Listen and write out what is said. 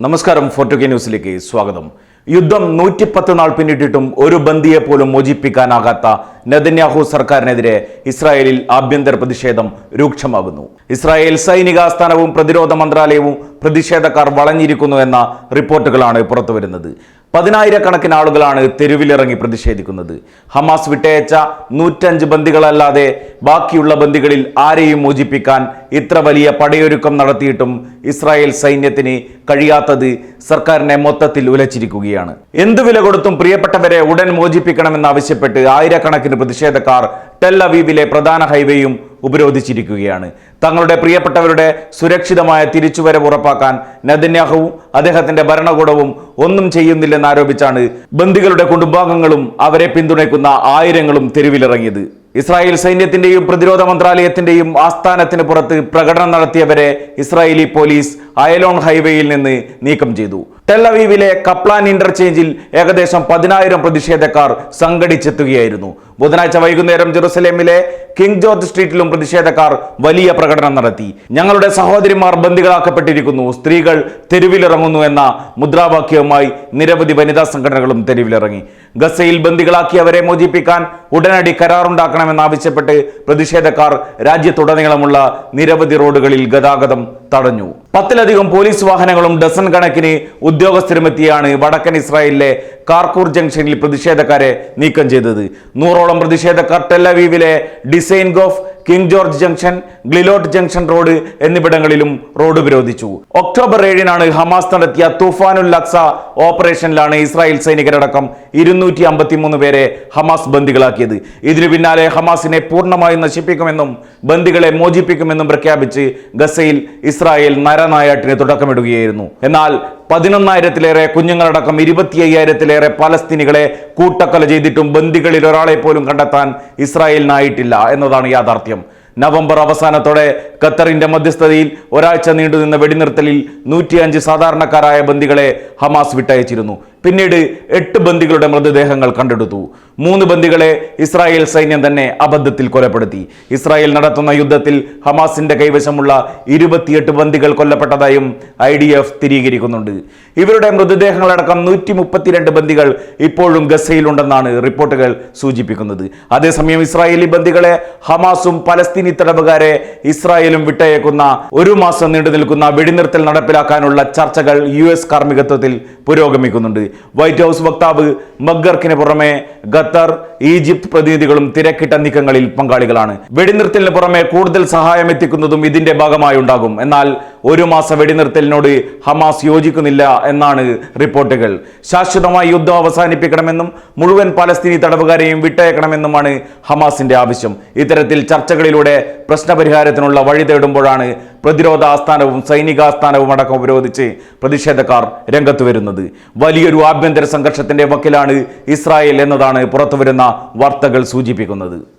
നമസ്കാരം ഫോർട്ടു കെ ന്യൂസിലേക്ക് സ്വാഗതം. യുദ്ധം നൂറ്റിപ്പത്ത് നാൾ പിന്നിട്ടിട്ടും ഒരു ബന്ദിയെ പോലും മോചിപ്പിക്കാനാകാത്ത നെതന്യാഹു സർക്കാരിനെതിരെ ഇസ്രായേലിൽ ആഭ്യന്തര പ്രതിഷേധം രൂക്ഷമാകുന്നു. ഇസ്രായേൽ സൈനിക ആസ്ഥാനവും പ്രതിരോധ മന്ത്രാലയവും പ്രതിഷേധക്കാർ വളഞ്ഞിരിക്കുന്നു എന്ന റിപ്പോർട്ടുകളാണ് പുറത്തുവരുന്നത്. പതിനായിരക്കണക്കിന് ആളുകളാണ് തെരുവിലിറങ്ങി പ്രതിഷേധിക്കുന്നത്. ഹമാസ് വിട്ടയച്ച നൂറ്റഞ്ച് ബന്ദികളല്ലാതെ ബാക്കിയുള്ള ബന്ദികളിൽ ആരെയും മോചിപ്പിക്കാൻ ഇത്ര വലിയ പടയൊരുക്കം നടത്തിയിട്ടും ഇസ്രായേൽ സൈന്യത്തിന് കഴിയാത്തത് സർക്കാരിനെ മൊത്തത്തിൽ ഉലച്ചിരിക്കുകയാണ്. എന്തു വില കൊടുത്തും പ്രിയപ്പെട്ടവരെ ഉടൻ മോചിപ്പിക്കണമെന്നാവശ്യപ്പെട്ട് ആയിരക്കണക്കിന് പ്രതിഷേധക്കാർ ടെൽ അവീവിലെ പ്രധാന ഹൈവേയും ഉപരോധിച്ചിരിക്കുകയാണ്. തങ്ങളുടെ പ്രിയപ്പെട്ടവരുടെ സുരക്ഷിതമായ തിരിച്ചുവരവ് ഉറപ്പാക്കാൻ നെതന്യാഹുവും അദ്ദേഹത്തിന്റെ ഭരണകൂടവും ഒന്നും ചെയ്യുന്നില്ലെന്ന് ആരോപിച്ചാണ് ബന്ദികളുടെ കുടുംബാംഗങ്ങളും അവരെ പിന്തുണയ്ക്കുന്ന ആയിരങ്ങളും തെരുവിലിറങ്ങിയത്. ഇസ്രായേൽ സൈന്യത്തിന്റെയും പ്രതിരോധ മന്ത്രാലയത്തിന്റെയും ആസ്ഥാനത്തിന് പുറത്ത് പ്രകടനം നടത്തിയവരെ ഇസ്രായേലി പോലീസ് അയലോൺ ഹൈവേയിൽ നിന്ന് നീക്കം ചെയ്തു. ടെല്ലവീവിലെ കപ്ലാൻ ഇന്റർചേഞ്ചിൽ ഏകദേശം പതിനായിരം പ്രതിഷേധക്കാർ സംഘടിച്ചെത്തുകയായിരുന്നു. ബുധനാഴ്ച വൈകുന്നേരം ജെറുസലേമിലെ കിങ് ജോർജ് സ്ട്രീറ്റിലും പ്രതിഷേധക്കാർ വലിയ പ്രകടനം നടത്തി. ഞങ്ങളുടെ സഹോദരിമാർ ബന്ദികളാക്കപ്പെട്ടിരിക്കുന്നു. സ്ത്രീകൾ തെരുവിലിറങ്ങുന്നു എന്ന മുദ്രാവാക്യവുമായി നിരവധി വനിതാ സംഘടനകളും തെരുവിലിറങ്ങി. ഗസയിൽ ബന്ദികളാക്കിയവരെ മോചിപ്പിക്കാൻ ഉടനടി കരാറുണ്ടാക്കണമെന്നാവശ്യപ്പെട്ട് പ്രതിഷേധക്കാർ രാജ്യത്തുടനീളമുള്ള നിരവധി റോഡുകളിൽ ഗതാഗതം തടഞ്ഞു. പത്തിലധികം പോലീസ് വാഹനങ്ങളും ഡസൺ കണക്കിന് ഉദ്യോഗസ്ഥരുമെത്തിയാണ് വടക്കൻ ഇസ്രായേലിലെ കാർക്കൂർ ജംഗ്ഷനിൽ പ്രതിഷേധക്കാരെ നീക്കം ചെയ്തത്. നൂറോളം പ്രതിഷേധക്കാർ ടെല്ലവീവിലെ Dizengoff King George junction Glilot junction road എന്നിവിടങ്ങളിലും റോഡ് ഉപരോധിച്ചു ഒക്ടോബർ ഏഴിനാണ് ഹമാസ് നടത്തിയ തുഫാനുൽ ലക്സ ഓപ്പറേഷനിലാണ് ഇസ്രായേൽ സൈനികരടക്കം ഇരുന്നൂറ്റി അമ്പത്തിമൂന്ന് പേരെ ഹമാസ് ബന്ദികളാക്കിയത്. ഇതിനു പിന്നാലെ ഹമാസിനെ പൂർണമായും നശിപ്പിക്കുമെന്നും ബന്ദികളെ മോചിപ്പിക്കുമെന്നും പ്രഖ്യാപിച്ച് ഗസയിൽ ഇസ്രായേൽ നരനായാട്ടിന് തുടക്കമിടുകയായിരുന്നു. എന്നാൽ പതിനൊന്നായിരത്തിലേറെ കുഞ്ഞുങ്ങളടക്കം ഇരുപത്തി അയ്യായിരത്തിലേറെ പലസ്തീനികളെ കൂട്ടക്കൊല ചെയ്തിട്ടും ബന്ദികളിൽ ഒരാളെ പോലും കണ്ടെത്താൻ ഇസ്രായേലിനായിട്ടില്ല എന്നതാണ് യാഥാർത്ഥ്യം. നവംബർ അവസാനത്തോടെ ഖത്തറിന്റെ മധ്യസ്ഥതയിൽ ഒരാഴ്ച നീണ്ടുനിന്ന വെടിനിർത്തലിൽ നൂറ്റിയഞ്ച് സാധാരണക്കാരായ ബന്ദികളെ ഹമാസ് വിട്ടയച്ചിരുന്നു. പിന്നീട് എട്ട് ബന്ദികളുടെ മൃതദേഹങ്ങൾ കണ്ടെടുത്തു. മൂന്ന് ബന്ദികളെ ഇസ്രായേൽ സൈന്യം തന്നെ അബദ്ധത്തിൽ കൊലപ്പെടുത്തി. ഇസ്രായേൽ നടത്തുന്ന യുദ്ധത്തിൽ ഹമാസിന്റെ കൈവശമുള്ള ഇരുപത്തിയെട്ട് ബന്ദികൾ കൊല്ലപ്പെട്ടതായും ഐ ഡി എഫ് സ്ഥിരീകരിക്കുന്നുണ്ട്. ഇവരുടെ മൃതദേഹങ്ങളടക്കം നൂറ്റി മുപ്പത്തിരണ്ട് ബന്ദികൾ ഇപ്പോഴും ഗസയിലുണ്ടെന്നാണ് റിപ്പോർട്ടുകൾ സൂചിപ്പിക്കുന്നത്. അതേസമയം ഇസ്രായേലി ബന്ദികളെ ഹമാസും പലസ്തീനി തടവുകാരെ ഇസ്രായേലും വിട്ടയക്കുന്ന ഒരു മാസം നീണ്ടു നിൽക്കുന്ന വെടിനിർത്തൽ നടപ്പിലാക്കാനുള്ള ചർച്ചകൾ യു എസ് കാർമ്മികത്വത്തിൽ പുരോഗമിക്കുന്നുണ്ട്. വൈറ്റ് ഹൗസ് വക്താവ് മഗ്ഗർക്കിന് പുറമെ ഖത്തർ ഈജിപ്ത് പ്രതിനിധികളും തിരക്കിട്ട നീക്കങ്ങളിൽ പങ്കാളികളാണ്. വെടിനിർത്തലിന് പുറമെ കൂടുതൽ സഹായം എത്തിക്കുന്നതും ഇതിന്റെ ഭാഗമായി ഉണ്ടാകും എന്നാൽ ഒരു മാസ വെടിനിർത്തലിനോട് ഹമാസ് യോജിക്കുന്നില്ല എന്നാണ് റിപ്പോർട്ടുകൾ. ശാശ്വതമായി യുദ്ധം അവസാനിപ്പിക്കണമെന്നും മുഴുവൻ പലസ്തീനി തടവുകാരെയും വിട്ടയക്കണമെന്നുമാണ് ഹമാസിന്റെ ആവശ്യം. ഇത്തരത്തിൽ ചർച്ചകളിലൂടെ പ്രശ്നപരിഹാരത്തിനുള്ള വഴി തേടുമ്പോഴാണ് പ്രതിരോധ ആസ്ഥാനവും സൈനികാസ്ഥാനവും അടക്കം ഉപരോധിച്ച് പ്രതിഷേധക്കാർ രംഗത്ത് വരുന്നത്. വലിയൊരു ആഭ്യന്തര സംഘർഷത്തിന്റെ വക്കിലാണ് ഇസ്രായേൽ എന്നതാണ് പുറത്തുവരുന്ന വാർത്തകൾ സൂചിപ്പിക്കുന്നത്.